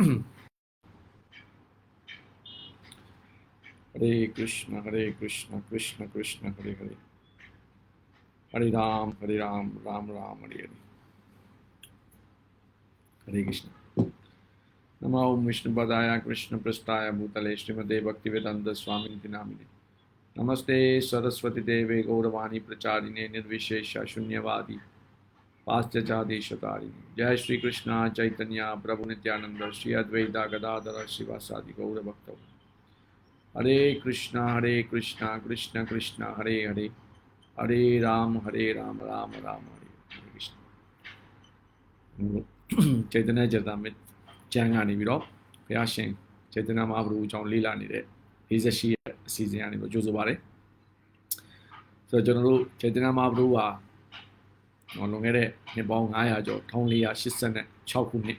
हरे कृष्ण हरे कृष्ण कृष्ण कृष्ण, हरे हरे। हरे राम हरे राम राम राम, हरे हरे। हरे कृष्ण। नम ओम विष्णु पदाय, कृष्ण पृष्ठाय, भूतले श्रीमते भक्ति वेदांत स्वामी नामिने। नमस्ते, सरस्वती देवे, गौरवाणी प्रचारिणे, निर्विशेष शून्यवादी। पाश्चादेशतारिणे जय श्री कृष्ण चैतन्य प्रभु नित्यानंद श्री अद्वैता गदाधर शिवासादि गौर भक्त हरे कृष्णा हरे कृष्णा कृष्ण कृष्ण हरे हरे हरे राम हरे राम राम राम हरे हरे कृष्ण चैतन्य चरतामृत ကျမ်းကနေပြီးတော့ဘုရားရှင်ចេတနာမဟာဘုရားအကြောင်းလေ့လာနေတဲ့48ရဲ့အစီအစဉ်ကနေပြီးကြိုးဆိုပါရစေ။ဆိုတော့ကျွန်တော်တို့ចេတနာမဟာဘုရားဟာ လွန်ခဲ့တဲ့နှစ်ပေါင်း900ကျော်1486ခုနှစ်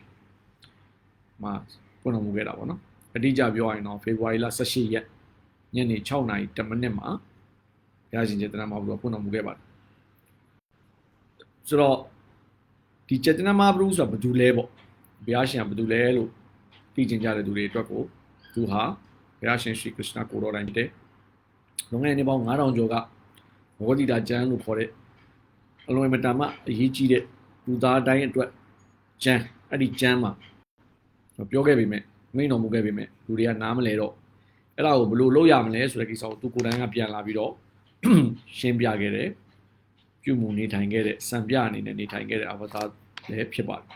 မှာပွင့်တော်မူခဲ့တာပေါ့နော်။အတိအကျပြောရရင်တော့ဖေဖော်ဝါရီလ18ရက်ညနေ6နာရီ10မိနစ်မှာဘုရားရှင်ចេတနာမဟာဘုရားပွင့်တော်မူခဲ့ပါတယ်။ဆိုတော့ဒီចេတနာမဟာဘုရားဆိုတာဘာတူလဲပေါ့။ဘုရားရှင်ကဘာတူလဲလို့သိကျင်ကြတဲ့သူတွေအတွက်ကိုသူဟာဘုရားရှင်ရှိခရစ်ကိုတော်တိုင်တဲ့လွန်ခဲ့တဲ့နှစ်ပေါင်း9000ကျော်ကမောဂတိတာကျမ်းလို့ခေါ်တဲ့ အလွန်မတန်မှအရေးကြီးတဲ့လူသားတိုင်းအတွက်ကျမ်းအဲ့ဒီကျမ်းမှာပြောခဲ့ပေမဲ့မိန်တော်မူခဲ့ပေမဲ့လူတွေကနားမလဲတော့အဲ့ဒါကိုဘယ်လိုလုပ်ရမလဲဆိုတဲ့ကိစ္စကိုသူကိုယ်တိုင်ကပြန်လာပြီးတော့ရှင်းပြခဲ့တယ်ပြုမှုနေထိုင်ခဲ့တဲ့စံပြအနေနဲ့နေထိုင်ခဲ့တဲ့အဝသားလည်းဖြစ်ပါတယ်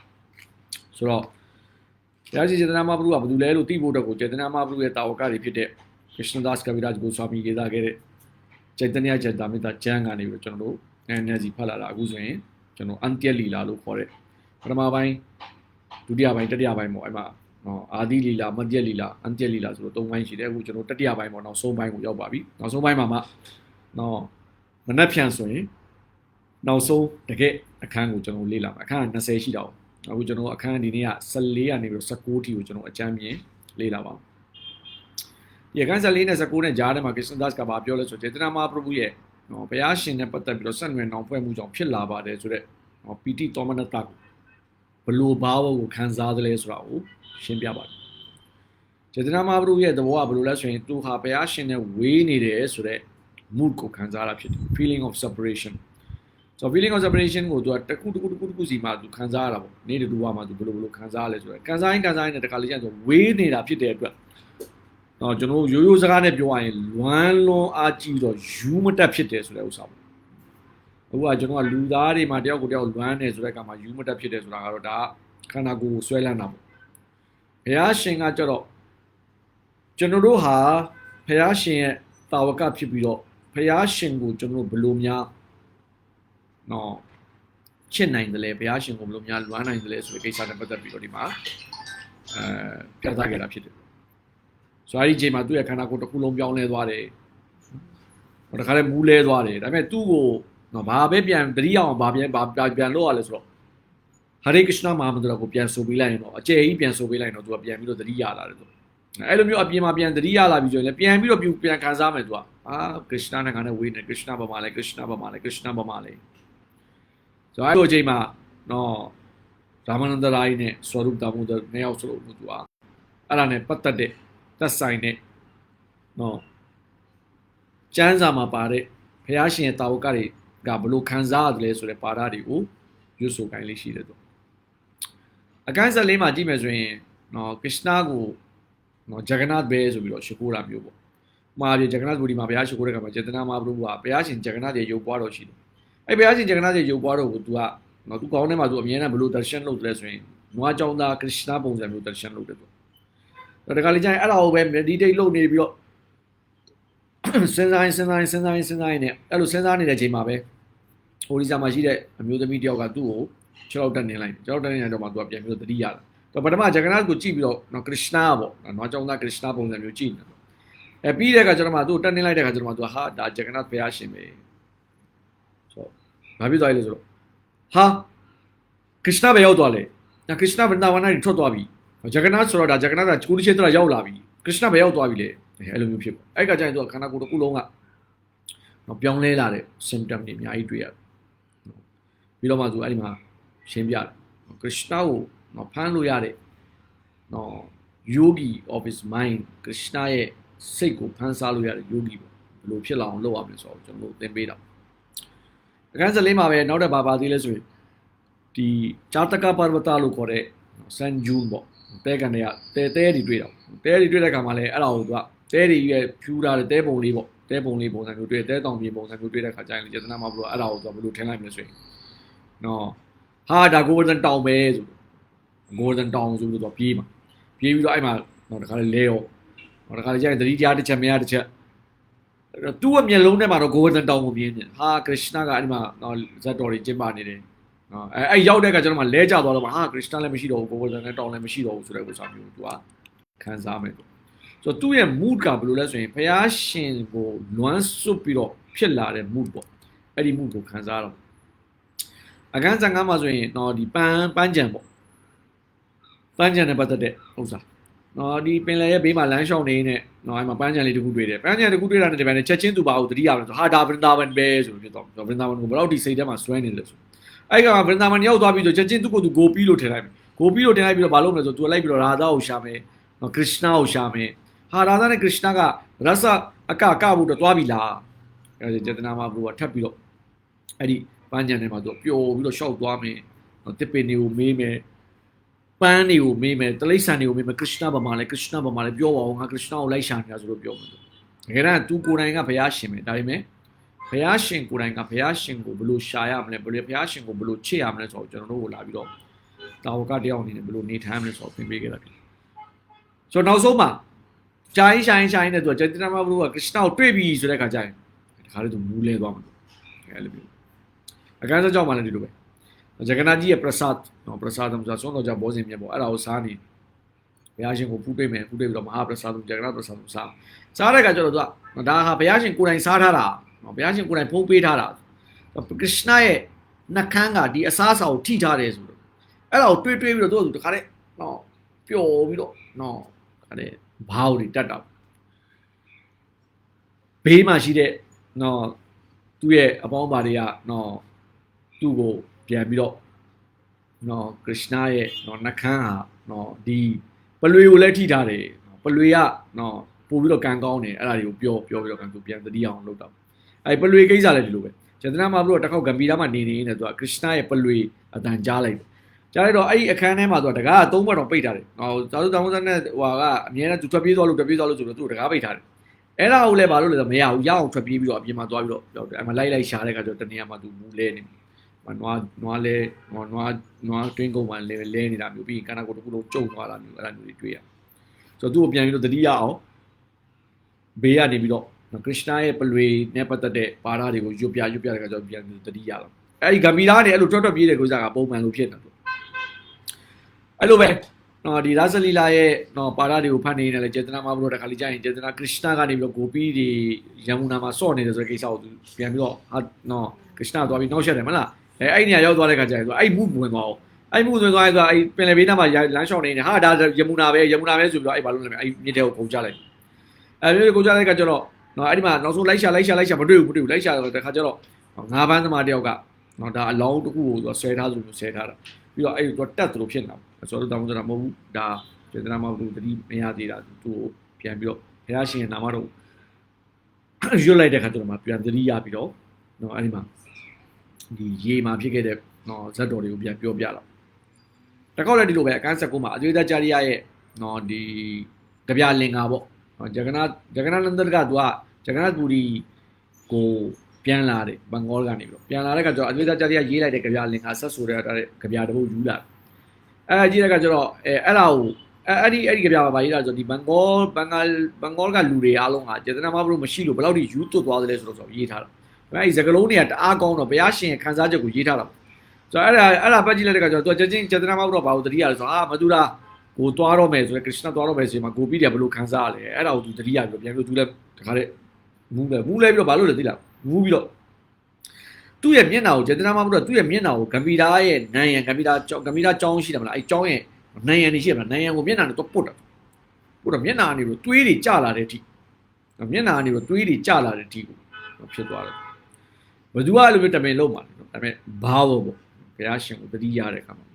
ဆိုတော့ဘုရားရှင်စေတနာမဟာပရုကဘာလို့လဲလို့သိဖို့အတွက်ကိုစေတနာမဟာပရုရဲ့တာဝကတွေဖြစ်တဲ့ Krishnadas Kaviraj Goswami ရေးသားခဲ့တဲ့စေတနာစေတမိတာကျမ်းကနေပြီးတော့ကျွန်တော်တို့ နည်းနည်းစီဖတ်လာတာအခုဆိုရင်ကျွန်တော်အန်တျက်လီလာလို့ခေါ်တဲ့ပထမပိုင်းဒုတိယပိုင်းတတိယပိုင်းပေါ့အဲ့မှာနော်အာဒီလီလာမတျက်လီလာအန်တျက်လီလာဆိုတော့၃ပိုင်းရှိတယ်အခုကျွန်တော်တတိယပိုင်းပေါ့နောက်ဆုံးပိုင်းကိုရောက်ပါပြီနောက်ဆုံးပိုင်းမှာမှနော်မနှက်ဖြန်ဆိုရင်နောက်ဆုံးတကယ်အခန်းကိုကျွန်တော်လေ့လာမှာအခန်းက20ရှိတာပေါ့အခုကျွန်တော်အခန်းဒီနေ့က14ကနေပြီးတော့19တီကိုကျွန်တော်အကြမ်းမြင်လေ့လာပါအောင်ဒီအခန်း14နဲ့19နဲ့ကြားထဲမှာကစ္စန်ဒတ်ကဘာပြောလဲဆိုတော့တေတနာမဟာပရဗုရဲ့ နော်ဘုရားရှင်နဲ့ပတ်သက်ပြီးတော့ဆက်နွယ်နောင်ဖွဲ့မှုကြောင့်ဖြစ်လာပါတယ်ဆိုတော့နော်ပီတိတောမနတကိုဘလို့ဘာဝကိုခံစားသလဲဆိုတာကိုရှင်းပြပါတယ်စေတနာမဟာပရဗုရဲ့သဘောကဘယ်လိုလဲဆိုရင်သူဟာဘုရားရှင်နဲ့ဝေးနေတယ်ဆိုတော့ mood ကိုခံစားရတာဖြစ်တယ် feeling of separation ဆိုတော့ feeling of separation ကိုသူကတခုတခုတခုတခုစီမှာသူခံစားရတာပေါ့နေ့တူကမှသူဘယ်လိုဘယ်လိုခံစားရလဲဆိုတော့ခံစားရင်ခံစားရင်တခါလေးကျရင်ဆိုဝေးနေတာဖြစ်တဲ့အတွက် တော့ကျွန်တော်ရိုးရိုးစကားနဲ့ပြောရရင်လွမ်းလွန်အားကြီးတော့ယူမတက်ဖြစ်တယ်ဆိုတဲ့ဥစ္စာပေါ့အခုကကျွန်တော်ကလူသားတွေမှာတယောက်ကိုတယောက်လွမ်းနေဆိုတဲ့ကမှာယူမတက်ဖြစ်တယ်ဆိုတာကတော့ဒါခန္ဓာကိုယ်ကိုဆွဲလန်းတာပေါ့ဘုရားရှင်ကကြတော့ကျွန်တော်တို့ဟာဘုရားရှင်ရဲ့တာဝကဖြစ်ပြီးတော့ဘုရားရှင်ကိုကျွန်တော်တို့ဘယ်လိုများနော်ချစ်နိုင်တယ်လေဘုရားရှင်ကိုဘယ်လိုများလွမ်းနိုင်တယ်လဲဆိုတဲ့ကိစ္စနဲ့ပတ်သက်ပြီးတော့ဒီမှာအဲပြသခဲ့တာဖြစ်တယ် ဆိုတော့ဒီချိန်မှာသူ့ရဲ့ခန္ဓာကိုယ်တစ်ခုလုံးပြောင်းလဲသွားတယ်ဟိုတခါလဲမူးလဲသွားတယ်ဒါပေမဲ့သူ့ကိုနော်ဘာပဲပြန်တတိယအောင်ဘာပြန်ဘာပြန်လို့ရလဲဆိုတော့ဟရေကృష్ణမဟာမန္တရာကိုပြန်ဆိုပေးလိုက်ရင်တော့အကျယ်ကြီးပြန်ဆိုပေးလိုက်ရင်တော့သူကပြန်ပြီးတော့တတိယလာတယ်သူအဲ့လိုမျိုးအပြင်မှာပြန်တတိယလာပြီးဆိုရင်လည်းပြန်ပြီးတော့ပြန်ခံစားမယ်သူကအာကృష్ణနဲ့ကလည်းဝေးနေကృష్ణဘာမှလဲကృష్ဏဘာမှလဲကృష్ဏဘာမှလဲဆိုတော့အဲ့လိုအချိန်မှာနော်ရာမနန္ဒရာကြီးနဲ့ဆွရုပ်တာမုဒ္ဒနှစ်ယောက်စလုံးသူကအဲ့ဒါနဲ့ပတ်သက်တဲ့ သက်ဆိုင်တဲ့နော်ကျမ်းစာမှာပါတဲ့ဘုရားရှင်ရဲ့တာဝကတွေကဘလို့ခံစားရတယ်လဲဆိုတဲ့ပါဒတွေကိုရွတ်ဆိုခိုင်းလေးရှိတယ်သူအကန့်ဆက်လေးမှာကြည့်မယ်ဆိုရင်နော်ကစ္စနာကိုနော်ဂျဂနတ်ဘဲဆိုပြီးတော့ရှိခိုးတာမျိုးပေါ့မှာပြဂျဂနတ်ဘူဒီမှာဘုရားရှိခိုးတဲ့ကမှာចេတနာမဟာဘုရားဘုရားရှင်ဂျဂနတ်ရဲ့ရုပ်ပွားတော်ရှိတယ်အဲ့ဘုရားရှင်ဂျဂနာရဲ့ရုပ်ပွားတော်ကို तू ကနော် तू ကောင်းထဲမှာ तू အမြဲတမ်းဘလို့ darshan လုပ်တယ်ဆိုရင်နွားကြောင်းသား Krishna ပုံစံမျိုး darshan လုပ်တယ် तू ဒါ တခါလေကျရင်အဲ့ဒါကိုပဲ meditate လုပ်နေပြီးတော့စဉ်းစားရင်စဉ်းစားရင်စဉ်းစားရင်စဉ်းစားရင်လည်းအဲ့လိုစဉ်းစားနေတဲ့အချိန်မှာပဲဟိုဒီစာမှာရှိတဲ့အမျိုးသမီးတယောက်ကသူ့ကိုခြေောက်တက်နေလိုက်ခြေောက်တက်နေတဲ့အချိန်မှာသူကပြန်ပြီးတော့တတိရလာတော့ပထမဂျဂနာကိုကြည့်ပြီးတော့နော်ကရစ္စနာပေါ့နော်ကျောင်းသားကရစ္စနာပုံစံမျိုးကြည့်နေတယ်အဲပြီးတဲ့အခါကျတော့မှသူ့ကိုတက်နေလိုက်တဲ့အခါကျတော့မှသူကဟာဒါဂျဂနာဘုရားရှင်ပဲဆိုတော့ဘာဖြစ်သွားလဲဆိုတော့ဟာကရစ္စနာပဲရောက်သွားလေဒါကရစ္စနာဗန္ဒဝနာကြီးထွက်သွားပြီ ဂျဂနာဆိုတော့ဒါဂျဂနာကကိုတိချေဆိုတာရောက်လာပြီကရစ္စနာပဲရောက်သွားပြီလေအဲ့လိုမျိုးဖြစ်ပေါ့အဲ့ကကြရင်သူကခန္ဓာကိုယ်တစ်ခုလုံးကနော်ပြောင်းလဲလာတဲ့ symptom တွေအများကြီးတွေ့ရတယ်ပြီးတော့မှသူအဲ့ဒီမှာရှင်းပြတယ်ကရစ္စနာကိုနော်ဖမ်းလို့ရတဲ့နော်ယောဂီ of his mind ကရစ္စနာရဲ့စိတ်ကိုဖမ်းဆားလို့ရတဲ့ယောဂီပေါ့ဘယ်လိုဖြစ်လာအောင်လုပ်ရမလဲဆိုတော့ကျွန်တော်တို့သင်ပေးတာအခန်း၁၄မှာပဲနောက်တစ်ပါးပါသေးလဲဆိုရင်ဒီဂျာတကပါရဝတလို့ခေါ်တဲ့ဆန်ဂျူးပေါ့ တဲကန်တွေကတဲတဲတွေတွေ့တော့တဲတွေတွေ့တဲ့ခါမှာလဲအဲ့ဒါကိုသူကတဲတွေရဲ့ဖြူတာတဲ့တဲပုံလေးပေါ့တဲပုံလေးပုံစံမျိုးတွေ့တဲတောင်ပြေပုံစံမျိုးတွေ့တဲ့ခါကျရင်လေစေတနာမှာဘလို့အဲ့ဒါကိုသူကဘလို့ထင်လိုက်မလဲဆိုရင်နော်ဟာဒါကိုဝဒန်တောင်ပဲဆိုဂိုဒန်တောင်ဆိုလို့သူကပြေးမှာပြေးပြီးတော့အဲ့မှာတော့တခါလေလဲရောတော့တခါလေကျရင်သတိကြားတစ်ချက်မရတစ်ချက်သူ့ရဲ့မျက်လုံးထဲမှာတော့ဂိုဒန်တောင်ကိုမြင်နေဟာကရစ်နာကအဲ့ဒီမှာနော်ဇတ်တော်တွေကျင်းပနေတယ် နော်အဲအဲ့ရောက်တဲ့ကကျွန်တော်မှလဲကြသွားတော့မှဟာကရစ်နာလည်းမရှိတော့ဘူးဂိုဒန်နဲ့တောင်လည်းမရှိတော့ဘူးဆိုတဲ့ဥစ္စာမျိုးသူကခံစားမယ်ဆိုတော့သူ့ရဲ့ mood ကဘယ်လိုလဲဆိုရင်ဖះရှင်ကိုလွမ်းဆွတ်ပြီးတော့ဖြစ်လာတဲ့ mood ပေါ့အဲ့ဒီ mood ကိုခံစားတော့အခန်း55မှာဆိုရင်တော့ဒီပန်းပန်းကြံပေါ့ပန်းကြံနဲ့ပတ်သက်တဲ့ဥစ္စာနော်ဒီပင်လယ်ရဲ့ဘေးမှာလမ်းလျှောက်နေနေနော်အဲ့မှာပန်းကြံလေးတစ်ခုတွေ့တယ်ပန်းကြံတစ်ခုတွေ့တာနဲ့ဒီပိုင်းနဲ့ချက်ချင်းသူပါကိုတတိယပဲဆိုဟာဒါဗရင်ဒါဝန်ပဲဆိုပြီးတော့ဗရင်ဒါဝန်ကိုဘယ်တော့ဒီစိတ်ထဲမှာစွဲနေတယ်ဆို အဲ့ကဗရင်ဒါဝန်ရောက်သွားပြီးတော့ချက်ချင်းသူ့ကိုသူဂိုပီးလို့ထင်လိုက်မယ်ဂိုပီးလို့ထင်လိုက်ပြီးတော့ဘာလုပ်မလဲဆိုသူလိုက်ပြီးတော့ရာသာကိုရှာမယ်နော်ကရစ်နာကိုရှာမယ်ဟာရာသာနဲ့ကရစ်နာကရဆအကကဖို့တော့သွားပြီလားအဲ့ဒါចេတနာမှာဘုရားထပ်ပြီးတော့အဲ့ဒီပန်းကြံထဲမှာသူပျော်ပြီးတော့ရှောက်သွားမယ်နော်တစ်ပင်တွေကိုမေးမယ်ပန်းတွေကိုမေးမယ်တလိษံတွေကိုမေးမယ်ကရစ်နာဘာမှလဲကရစ်နာဘာမှလဲပြောပါဦးငါကရစ်နာကိုလိုက်ရှာနေတာဆိုလို့ပြောမယ်တကယ်တော့သူကိုယ်တိုင်ကဘုရားရှင်ပဲဒါပေမဲ့ ဘုရားရှင်ကိုယ်တိုင်ကဘုရားရှင်ကိုဘယ်လိုရှာရမလဲဘယ်လိုဘုရားရှင်ကိုဘယ်လိုချစ်ရမလဲဆိုတော့ကျွန်တော်တို့ကိုလာပြီးတော့တာဝကတယောက်အနေနဲ့ဘယ်လိုနေထိုင်ရမလဲဆိုတော့သင်ပေးခဲ့တာဖြစ်ဆိုတော့နောက်ဆုံးမှာရှာရင်ရှာရင်ရှာရင်နဲ့သူကကျန်တနာမဘုရားကရစ်နာကိုတွေ့ပြီဆိုတဲ့အခါကျရင်ဒီခါလေးသူမူးလဲသွားမှာအဲ့လိုမျိုးအကန်းစကြောက်မှလည်းဒီလိုပဲဂျဂနာကြီးရဲ့ပရဆတ်နော်ပရဆတ်ဆိုတာဆုံးတော့ကြဘောဇင်မြတ်ပေါ့အဲ့ဒါကိုစားနေဘုရားရှင်ကိုဖူးပေးမယ်ဖူးပေးပြီးတော့မဟာပရဆတ်ဂျဂနာပရဆတ်ကိုစားစားတဲ့အခါကျတော့သူကဒါဟာဘုရားရှင်ကိုယ်တိုင်စားထားတာနော် ဘုရားရှင်ကိုယ်တိုင်ဖုံးပေးထားတာကရစ်နာရဲ့နှကန်းကဒီအစားအစာကိုထိထားတယ်ဆိုတော့အဲ့ဒါကိုတွေးတွေးပြီးတော့သူကတခါတည်းနော်ပျော်ပြီးတော့နော်ခါတည်းဘားတွေတက်တာဘေးမှာရှိတဲ့နော်သူ့ရဲ့အပေါင်းပါတွေကနော်သူ့ကိုပြန်ပြီးတော့နော်ကရစ်နာရဲ့နော်နှကန်းဟာနော်ဒီပလွေကိုလည်းထိထားတယ်နော်ပလွေကနော်ပို့ပြီးတော့ကံကောင်းတယ်အဲ့ဒါတွေကိုပြောပြောပြီးတော့ကံသူပြန်တတိအောင်လုပ်တော့ အဲ့ပလွေကိစ္စလည်းဒီလိုပဲကျန်တနာမှာပြီးတော့တစ်ခေါက်ဂမ်ဘီရာမှာနေနေနေသူကကရစ်နာရဲ့ပလွေအတန်ကြားလိုက်တယ်ကြားလိုက်တော့အဲ့ဒီအခန်းထဲမှာသူကတကားသုံးဘက်တော့ပိတ်ထားတယ်ဟောသာသုတောင်းစနဲ့ဟိုကအမြဲတမ်းသူထွက်ပြေးသွားလို့ထွက်ပြေးသွားလို့ဆိုတော့သူ့တကားပိတ်ထားတယ်အဲ့ဒါကိုလည်းဘာလို့လဲဆိုတော့မရဘူးရအောင်ထွက်ပြေးပြီးတော့အပြင်မှာသွားပြီးတော့အဲ့မှာလိုက်လိုက်ရှာတဲ့အခါကျတော့တနေရာမှာသူမူလဲနေနွားနွားလဲနွားနွားနွားတွင်းကုန်မှလဲလဲနေတာမျိုးပြီးရင်ကနာကိုတစ်ခုလုံးကျုံသွားတာမျိုးအဲ့ဒါမျိုးတွေတွေ့ရဆိုတော့သူ့ကိုပြန်ပြီးတော့တတိယအောင်ဘေးကနေပြီးတော့ ကရစ်နာရဲ့ပလွေနဲ့ပတ်သက်တဲ့ပါရတွေကိုရွတ်ပြရွတ်ပြတဲ့အခါကျတော့ပြန်ပြီးတတိယလာအဲ့ဒီဂဗီရာနေအဲ့လိုထွက်ထွက်ပြေးတဲ့ကိစ္စကပုံမှန်လို့ဖြစ်နေတယ်အဲ့လိုပဲနော်ဒီရာဇလီလာရဲ့နော်ပါရတွေကိုဖတ်နေတယ်လေចេတနာမဘလို့တခါလေးကြာရင်ចេတနာကရစ်နာကနေပြီးတော့ဂိုပီတွေရမူနာမှာစော့နေတယ်ဆိုတဲ့ကိစ္စကိုသူပြန်ပြီးတော့ဟာနော်ကရစ်နာသွားပြီးနောက်ဆက်တယ်မလားအဲအဲ့ဒီနေရာရောက်သွားတဲ့ခါကျရင်သူအဲ့မှုဝင်သွားအောင်အဲ့မှုဝင်သွားရင်သူအဲ့ပင်လယ်ဘေးနားမှာလမ်းလျှောက်နေနေဟာဒါရမူနာပဲရမူနာပဲဆိုပြီးတော့အဲ့ဘာလို့လဲအဲ့မြစ်တဲ့ကိုကုန်ကြလိုက်အဲ့ဒီကုန်ကြလိုက်ခါကျတော့ နော်အဲ့ဒီမှာနောက်ဆုံးလိုက်ရှာလိုက်ရှာလိုက်ရှာမတွေ့ဘူးမတွေ့ဘူးလိုက်ရှာတော့တခါကျတော့ငါးပန်းသမားတယောက်ကနော်ဒါအလောင်းတစ်ခုကိုသူဆွဲထားသလိုဆွဲထားတာပြီးတော့အဲ့ဒီသူတက်သလိုဖြစ်နေတာဆိုတော့တောင်းဆိုတာမဟုတ်ဘူးဒါစေတနာမဟုတ်ဘူးတတိမရသေးတာသူ့ကိုပြန်ပြီးတော့ဘုရားရှင်ရဲ့နာမတော်ရွတ်လိုက်တဲ့ခါကျတော့မှပြန်သတိရပြီးတော့နော်အဲ့ဒီမှာဒီရေမှာဖြစ်ခဲ့တဲ့နော်ဇက်တော်တွေကိုပြန်ပြောပြတော့တကောက်လည်းဒီလိုပဲအကန်းဆက်ကုမှာအကျွေးသားကြာရီရရဲ့နော်ဒီကြပြလင်္ကာပေါ့နော် ဂျဂနာဂျဂနာနန္ဒကသူကဂျဂနာပူရီကိုပြန်လာတယ်ဘင်္ဂေါကနေပြီးတော့ပြန်လာတဲ့ကကျတော့အကျွေးသားကြာရီရရေးလိုက်တဲ့ကြပြလင်္ကာဆက်ဆိုတဲ့ကြပြတပုတ်ယူလာအဲကြည့်တဲ့ကကျတော့အဲအဲ့ဒါကိုအဲ့ဒီအဲ့ဒီကြပြပါပါရေးတာဆိုဒီဘင်္ဂေါဘင်္ဂါဘင်္ဂေါကလူတွေအားလုံးကကျေတနာမဘလို့မရှိလို့ဘယ်လောက်ထိယူသွတ်သွားသလဲဆိုတော့ရေးထားတာအဲ့ဒီစကလုံးတွေကတအားကောင်းတော့ဘုရားရှင်ခံစားချက်ကိုရေးထားတာဆိုတော့အဲ့ဒါအဲ့ဒါပတ်ကြည့်လိုက်တဲ့ကကျတော့သူကချက်ချင်းကျေတနာမဘလို့ဘာလို့တတိယလဲဆိုတော့အာမတူလား ကိုသွားတော့မယ်ဆိုရင်ကရစ်နာသွားတော့မယ်ဆိုရင်မှာကိုပြီးတယ်ဘယ်လိုခံစားရလဲအဲ့ဒါကိုသူတတိယပြီးတော့ပြန်ပြီးသူလည်းတခါတည်းမူးလဲမူးလဲပြီးတော့ဘာလို့လဲသိလားမူးပြီးတော့သူ့ရဲ့မျက်နှာကိုကျေတနာမဘလို့သူ့ရဲ့မျက်နှာကိုဂမ်ဘီရာရဲ့နန်ရန်ဂမ်ဘီရာဂမ်ဘီရာကြောင်းရှိတယ်မလားအဲ့ကြောင်းရဲ့နန်ရန်နေရှိတယ်မလားနန်ရန်ကိုမျက်နှာနဲ့တော့ပုတ်တာပုတ်တော့မျက်နှာကနေပြီးတွေးတွေကျလာတဲ့အထိမျက်နှာကနေပြီးတွေးတွေကျလာတဲ့အထိကိုဖြစ်သွားတယ်ဘသူကအဲ့လိုမျိုးတမင်လုံးပါလေနော်ဒါပေမဲ့ဘာဘောပေါ့ဘုရားရှင်ကိုတတိရတဲ့ခါမှာပေါ့အော်အော်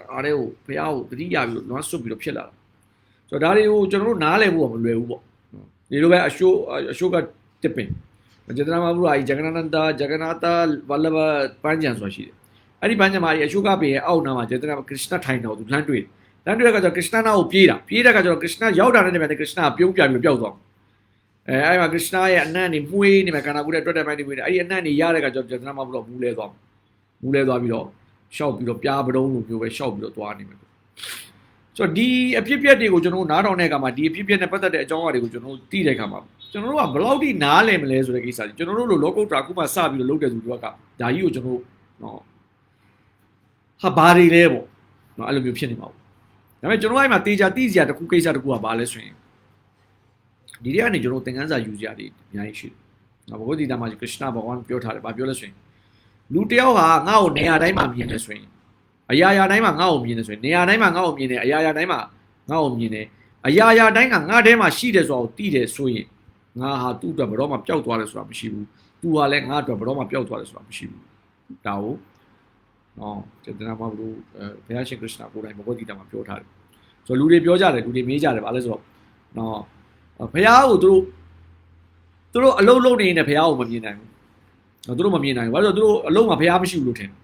တအားတဲ့ကိုဘုရားကိုတတိယပြီးတော့လွမ်းဆွတ်ပြီးတော့ဖြစ်လာတာဆိုတော့ဒါတွေကိုကျွန်တော်တို့နားလည်ဖို့ကမလွယ်ဘူးပေါ့ဒီလိုပဲအရှိုးအရှိုးကတစ်ပင်ဂျတနာမဘုရားဂျဂနန္တာဂျဂနာတာဝလဘပန်းချံဆိုတာရှိတယ်အဲ့ဒီပန်းချံမှာအရှိုးကပင်ရဲ့အောက်နားမှာဂျတနာကရစ်စနာထိုင်တော်သူလမ်းတွေ့လမ်းတွေ့တဲ့အခါကျတော့ကရစ်စနာနာကိုပြေးတာပြေးတဲ့အခါကျတော့ကရစ်စနာရောက်တာနဲ့တည်းပဲကရစ်စနာပြုံးပြပြီးပျောက်သွားအဲအဲ့မှာကရစ်စနာရဲ့အနံ့နေမှုေးနေမှာကာနာဘူးတဲ့တွက်တဲ့ပိုင်းနေမှုေးအဲ့ဒီအနံ့နေရတဲ့အခါကျတော့ဂျတနာမဘုရားမူးလဲသွားမူးလဲသွားပြီးတော့ ရှောက်ပြီးတော့ပြားပတုံးလိုမျိုးပဲရှောက်ပြီးတော့သွားနေမယ်ဆိုတော့ဒီအဖြစ်ပြက်တွေကိုကျွန်တော်တို့နားထောင်တဲ့အခါမှာဒီအဖြစ်ပြက်နဲ့ပတ်သက်တဲ့အကြောင်းအရာတွေကိုကျွန်တော်တို့သိတဲ့အခါမှာကျွန်တော်တို့ကဘယ်လောက်ထိနားလည်မလဲဆိုတဲ့ကိစ္စကြီးကျွန်တော်တို့လိုလောကုတ္တရာအခုမှစပြီးတော့လုပ်တဲ့သူတွေကဒါကြီးကိုကျွန်တော်တို့နော်ဟာဘာတွေလဲပေါ့နော်အဲ့လိုမျိုးဖြစ်နေမှာပေါ့ဒါပေမဲ့ကျွန်တော်အဲ့မှာတေချာသိစရာတစ်ခုကိစ္စတစ်ခုကဘာလဲဆိုရင်ဒီတွေကနေကျွန်တော်သင်ခန်းစာယူစရာတွေအများကြီးရှိတယ်နော်ဘဂဝတိတာမှာကရစ်နာဘဂဝန်ပြောထားတယ်ဘာပြောလဲဆိုရင် လူတယောက်ဟာငါ့ကိုနေရာတိုင်းမှာမြင်နေဆိုရင်အရာရာတိုင်းမှာငါ့ကိုမြင်နေဆိုရင်နေရာတိုင်းမှာငါ့ကိုမြင်နေအရာရာတိုင်းမှာငါ့ကိုမြင်နေအရာရာတိုင်းကငါ့ထဲမှာရှိတယ်ဆိုတာကိုသိတယ်ဆိုရင်ငါဟာသူ့အတွက်ဘယ်တော့မှပျောက်သွားတယ်ဆိုတာမရှိဘူးသူဟာလည်းငါ့အတွက်ဘယ်တော့မှပျောက်သွားတယ်ဆိုတာမရှိဘူးဒါကိုနော်စေတနာမဘုရားဘုရားရှင်ခရစ်ယာန်ကိုယ်တိုင်ဘဂဝတိတာမှာပြောထားတယ်ဆိုတော့လူတွေပြောကြတယ်လူတွေမေးကြတယ်ဗာလဲဆိုတော့နော်ဘုရားကိုသူတို့သူတို့အလုံးလုံးနေနေဘုရားကိုမမြင်နိုင်ဘူး နော်သူတို့မမြင်နိုင်ဘူးဘာလို့လဲဆိုတော့သူတို့အလုံးမှာဘုရားမရှိဘူးလို့ထင်တယ်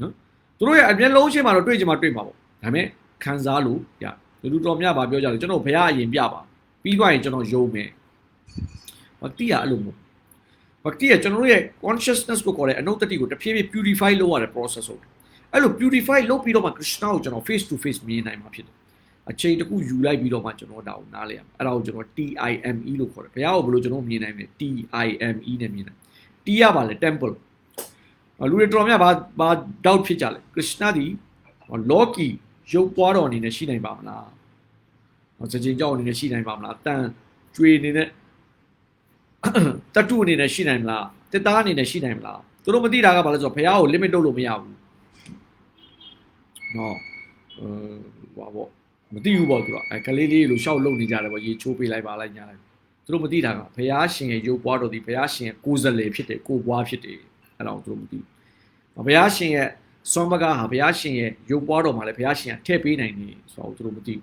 နော်သူတို့ရဲ့အမျက်လုံးရှိမှတော့တွေ့ကြမှာတွေ့မှာပေါ့ဒါပေမဲ့ခံစားလို့ရလူတော်များပါပြောကြတယ်ကျွန်တော်ဘုရားအရင်ပြပါပြီးသွားရင်ကျွန်တော်ယုံမယ်ဟောတိရအဲ့လိုမျိုးဘာတိရကျွန်တော်တို့ရဲ့ consciousness ကိုခေါ်တဲ့အနုတ္တိကိုတဖြည်းဖြည်း purify လုပ်ရတဲ့ process ဟုတ်တယ်အဲ့လို purify လုပ်ပြီးတော့မှ Krishna ကိုကျွန်တော် face to face မြင်နိုင်မှာဖြစ်တယ်အချိန်တစ်ခုယူလိုက်ပြီးတော့မှကျွန်တော်ဒါကိုနားလဲရမယ်အဲ့ဒါကိုကျွန်တော် TIME လို့ခေါ်တယ်ဘုရားကိုဘယ်လိုကျွန်တော်မြင်နိုင်မလဲ TIME နဲ့မြင်နိုင် T ရပါလေ temple လူတွေတော်များဘာဘာ doubt ဖြစ်ကြလဲ Krishna ဒီ Loki ရုပ်ပွားတော်အနေနဲ့ရှိနိုင်ပါမလား။ဟောစကြင်ကြောက်အနေနဲ့ရှိနိုင်ပါမလား။တန်ကျွေအနေနဲ့တတုအနေနဲ့ရှိနိုင်မလား။တက်သားအနေနဲ့ရှိနိုင်မလား။သူတို့မသိတာကဘာလဲဆိုတော့ဘုရားကို limit လုပ်လို့မရဘူး။နော်အဲဘာပေါ့မသိဘူးပေါ့သူကအဲကလေးလေးလိုရှောက်လုံနေကြတယ်ပေါ့ရေချိုးပေးလိုက်ပါလိုက်ညာလိုက် သူတို့မသိတာကဘုရားရှင်ရဲ့ရုပ်ပွားတော်ဒီဘုရားရှင်ရဲ့ကိုယ်စလေဖြစ်တယ်ကိုယ်ပွားဖြစ်တယ်အဲ့ဒါကိုသူတို့မသိဘူးဘုရားရှင်ရဲ့စွမ်းပကားဟာဘုရားရှင်ရဲ့ရုပ်ပွားတော်မှာလည်းဘုရားရှင်ကထည့်ပေးနိုင်တယ်ဆိုတော့သူတို့မသိဘူး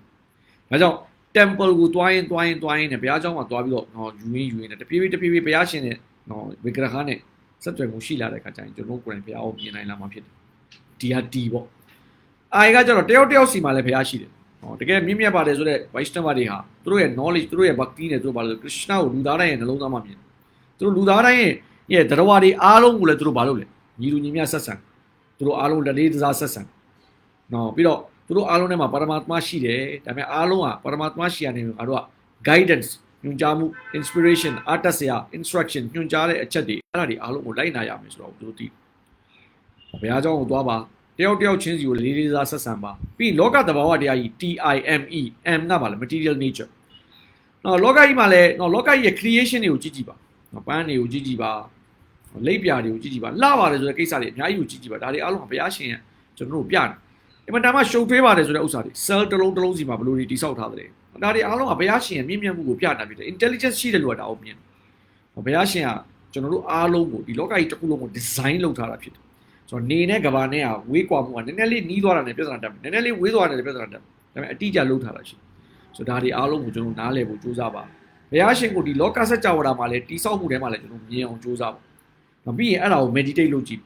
ဒါကြောင့် temple ကိုတွားရင်တွားရင်တွားရင်နဲ့ဘုရားကျောင်းမှာတွားပြီးတော့နော်ယူရင်းယူရင်းနဲ့တပြေးပြေးတပြေးပြေးဘုရားရှင်နဲ့နော်ဝိကရခနဲ့ဆက်သွယ်မှုရှိလာတဲ့အခါကျရင်ကျွန်တော်ကိုယ်တိုင်ဘုရားကိုမြင်နိုင်လာမှာဖြစ်တယ်ဒီဟာဒီပေါ့အာကကျတော့တယောက်တယောက်စီမှာလည်းဘုရားရှိတယ် ဟောတကယ်မြင့်မြတ်ပါတယ်ဆိုတော့ Vaishnava တွေဟာသူတို့ရဲ့ knowledge သူတို့ရဲ့ bhakti နဲ့သူတို့ဘာလို့ Krishna ကိုလူသားတိုင်းရဲ့နှလုံးသားမှာမြင်သူတို့လူသားတိုင်းရဲ့ရဲ့တရားတွေအားလုံးကိုလည်းသူတို့ဘာလုပ်လဲညီလူညီမျှဆက်ဆံသူတို့အားလုံးလက်လေးတစားဆက်ဆံနော်ပြီးတော့သူတို့အားလုံးထဲမှာပရမတ်မရှိတယ်ဒါပေမဲ့အားလုံးကပရမတ်မရှိရနေငါတို့က guidance ညွှန်ကြားမှု inspiration အတ္တဆရာ instruction ညွှန်ကြားတဲ့အချက်တွေအဲ့ဒါတွေအားလုံးကိုလိုက်နာရမယ်ဆိုတော့သူတို့သိဘုရားကျောင်းကိုသွားပါ တယောက်တယောက်ချင်းစီကိုလေးလေးစားဆက်ဆံပါပြီးလောကသဘာဝတရားကြီး TIME M ကပါလေ material nature နော်လောကကြီးမှာလည်းနော်လောကကြီးရဲ့ creation တွေကိုကြည့်ကြည့်ပါနော်ပန်းတွေကိုကြည့်ကြည့်ပါလိပ်ပြာတွေကိုကြည့်ကြည့်ပါလှပါတယ်ဆိုတဲ့ကိစ္စတွေအများကြီးကိုကြည့်ကြည့်ပါဒါတွေအားလုံးကဘုရားရှင်ရဲ့ကျွန်တော်တို့ပြတယ်အမှန်တမ်းမှရှုပ်ထွေးပါတယ်ဆိုတဲ့ဥစ္စာတွေ cell တစ်လုံးတစ်လုံးစီမှာဘယ်လိုတွေတိစောက်ထားတယ်ဒါတွေအားလုံးကဘုရားရှင်ရဲ့မြင့်မြတ်မှုကိုပြတာဖြစ်တယ် intelligence ရှိတယ်လို့ကဒါအောင်မြင်ဘုရားရှင်ကကျွန်တော်တို့အားလုံးကိုဒီလောကကြီးတစ်ခုလုံးကို design လုပ်ထားတာဖြစ်တယ် ဆိုတော့နေနဲ့ကဘာနဲ့ကဝေးကွာမှုကနည်းနည်းလေးနီးသွားတာနဲ့ပြဿနာတက်နည်းနည်းလေးဝေးသွားတယ်ပြဿနာတက်ဒါပေမဲ့အတိအကျလုပ်ထားတာရှိဆိုတော့ဒါတွေအားလုံးကိုကျွန်တော်နားလည်ဖို့ကြိုးစားပါဘုရားရှင်ကိုဒီလောကစัจ java မှာလည်းတိဆောက်မှုထဲမှာလည်းကျွန်တော်မြင်အောင်ကြိုးစားပါမပြီးရင်အဲ့ဒါကို meditate လုပ်ကြည့်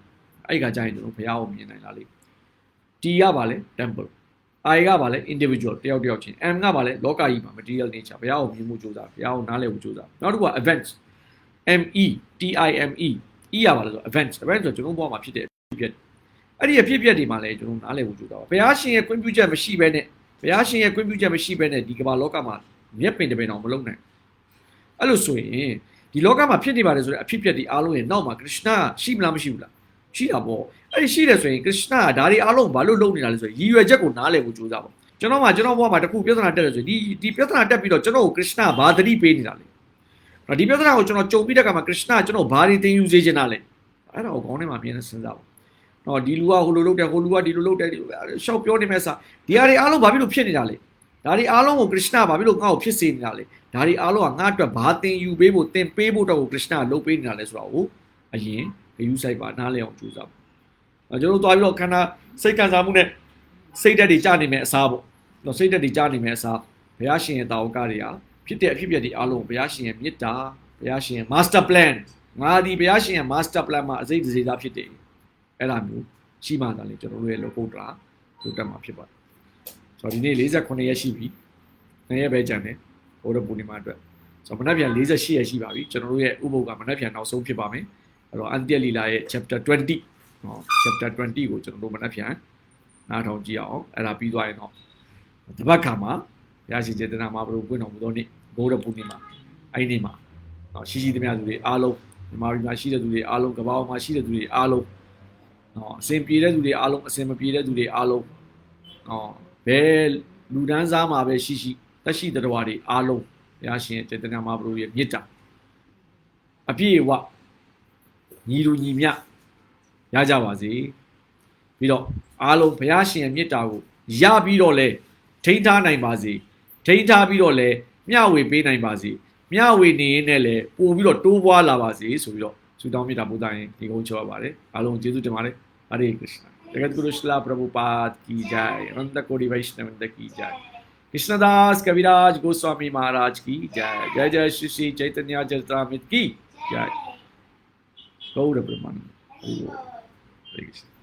အဲ့ဒီကကြာရင်ကျွန်တော်ဘုရားကိုမြင်နိုင်လားလေ T ကပါလေ temple I ကပါလေ individual တယောက်တယောက်ချင်း M ကပါလေလောကကြီးမှာ material nature ဘုရားကိုမြင်မှုကြိုးစားဘုရားကိုနားလည်ဖို့ကြိုးစားနောက်တစ်ခုက events ME TIME E ရပါလေဆို events events ဆိုကျွန်တော်ဘဝမှာဖြစ်တဲ့ ဖြစ်ဖြစ်အဲ့ဒီအဖြစ်အပျက်တွေမှာလည်းကျွန်တော်နားလည်ဖို့ကြိုးစားပါဘုရားရှင်ရဲ့ခွင့်ပြုချက်မရှိဘဲနဲ့ဘုရားရှင်ရဲ့ခွင့်ပြုချက်မရှိဘဲနဲ့ဒီကမ္ဘာလောကမှာမျက်ပင်တစ်ပင်အောင်မလုပ်နိုင်အဲ့လိုဆိုရင်ဒီလောကမှာဖြစ်နေပါတယ်ဆိုတဲ့အဖြစ်အပျက်တွေအားလုံးရဲ့နောက်မှာကရစ်နာရှိမလားမရှိဘူးလားရှိတာပေါ့အဲ့ဒီရှိတယ်ဆိုရင်ကရစ်နာကဒါတွေအားလုံးဘာလို့လုပ်နေတာလဲဆိုရင်ရည်ရွယ်ချက်ကိုနားလည်ဖို့ကြိုးစားပါကျွန်တော်မှကျွန်တော်ဘဝမှာတခုပြဿနာတက်တယ်ဆိုရင်ဒီဒီပြဿနာတက်ပြီးတော့ကျွန်တော်ကိုကရစ်နာဘာသတိပေးနေတာလဲဒီပြဿနာကိုကျွန်တော်ကြုံပြီးတဲ့အခါမှာကရစ်နာကျွန်တော်ဘာတွေသင်ယူစေချင်တာလဲအဲ့ဒါကိုခေါင်းထဲမှာပြင်းနေစဉ်းစားပါ နော်ဒီလူကဟိုလိုလုပ်တယ်ဟိုလူကဒီလိုလုပ်တယ်ဒီလိုရှောက်ပြောနေမဲ့စားဒီဟာတွေအားလုံးဘာဖြစ်လို့ဖြစ်နေတာလဲဒါတွေအားလုံးကိုကရစ်နာဘာဖြစ်လို့ငါ့ကိုဖြစ်စေနေတာလဲဒါတွေအားလုံးကငါ့အတွက်ဘာသင်ယူပေးဖို့သင်ပေးဖို့တော့ကိုကရစ်နာလုပ်ပေးနေတာလဲဆိုတော့အရင်ဂယူဆိုင်ပါနားလည်အောင်ကြိုးစားပါကျွန်တော်တို့သွားပြီးတော့ခန္ဓာစိတ်ခံစားမှုနဲ့စိတ်ဓာတ်တွေကြာနေမဲ့အစားပေါ့နော်စိတ်ဓာတ်တွေကြာနေမဲ့အစားဘုရားရှင်ရဲ့တာဝကတွေဟာဖြစ်တဲ့အဖြစ်အပျက်တွေအားလုံးကိုဘုရားရှင်ရဲ့မေတ္တာဘုရားရှင်ရဲ့ master plan ငါဒီဘုရားရှင်ရဲ့ master plan မှာအစိတ်တစေသားဖြစ်တယ် အဲ့ဒါမျိုးရှိမှသာလေကျွန်တော်တို့ရဲ့လောကုတ္တရာတိုးတက်မှာဖြစ်ပါတယ်ဆိုတော့ဒီနေ့48ရက်ရှိပြီနှစ်ရက်ပဲကြံတယ်ဘုရားပူနေမှာအတွက်ဆိုတော့မနက်ဖြန်48ရက်ရှိပါပြီကျွန်တော်တို့ရဲ့ဥပုပ်ကမနက်ဖြန်နောက်ဆုံးဖြစ်ပါမယ်အဲ့တော့အန်တျက်လီလာရဲ့ chapter 20ဟော chapter 20ကိုကျွန်တော်တို့မနက်ဖြန်နားထောင်ကြည့်အောင်အဲ့ဒါပြီးသွားရင်တော့တပတ်ခါမှာဘုရားရှင်ကျေတနာမှာဘုရားပွင့်တော်မူသောနေ့ဘုရားပူနေမှာအဲ့ဒီနေ့မှာနော်ရှိရှိသမျှသူတွေအားလုံးမြန်မာပြည်မှာရှိတဲ့သူတွေအားလုံးကမ္ဘာပေါ်မှာရှိတဲ့သူတွေအားလုံး နော်အစဉ်ပြေတဲ့သူတွေအားလုံးအစဉ်မပြေတဲ့သူတွေအားလုံးနော်ဘယ်လူဒန်းစားမှာပဲရှိရှိတက်ရှိတဲ့တော်တွေအားလုံးဘုရားရှင်ကျေတနာမှာဘုရားရဲ့မြစ်တာအပြည့်အဝညီလူညီမျှရကြပါစေပြီးတော့အားလုံးဘုရားရှင်ရဲ့မြစ်တာကိုရပြီးတော့လဲထိန်းထားနိုင်ပါစေထိန်းထားပြီးတော့လဲမျှဝေပေးနိုင်ပါစေမျှဝေနေရင်လည်းလဲပို့ပြီးတော့တိုးပွားလာပါစေဆိုပြီးတော့ဆုတောင်းမေတ္တာပို့တာရင်ဒီကုန်းချောရပါတယ်အားလုံးကျေးဇူးတင်ပါတယ် हरे कृष्ण। जगतगुरु शिला प्रभुपाद की जय। अनंत कोड़ी वैष्णवंद की जय। कृष्णदास कविराज गोस्वामी महाराज की जय। जय जय श्री श्री चैतन्य चरित्रामित की जय। गौर ब्रह्मानंद हरे कृष्ण।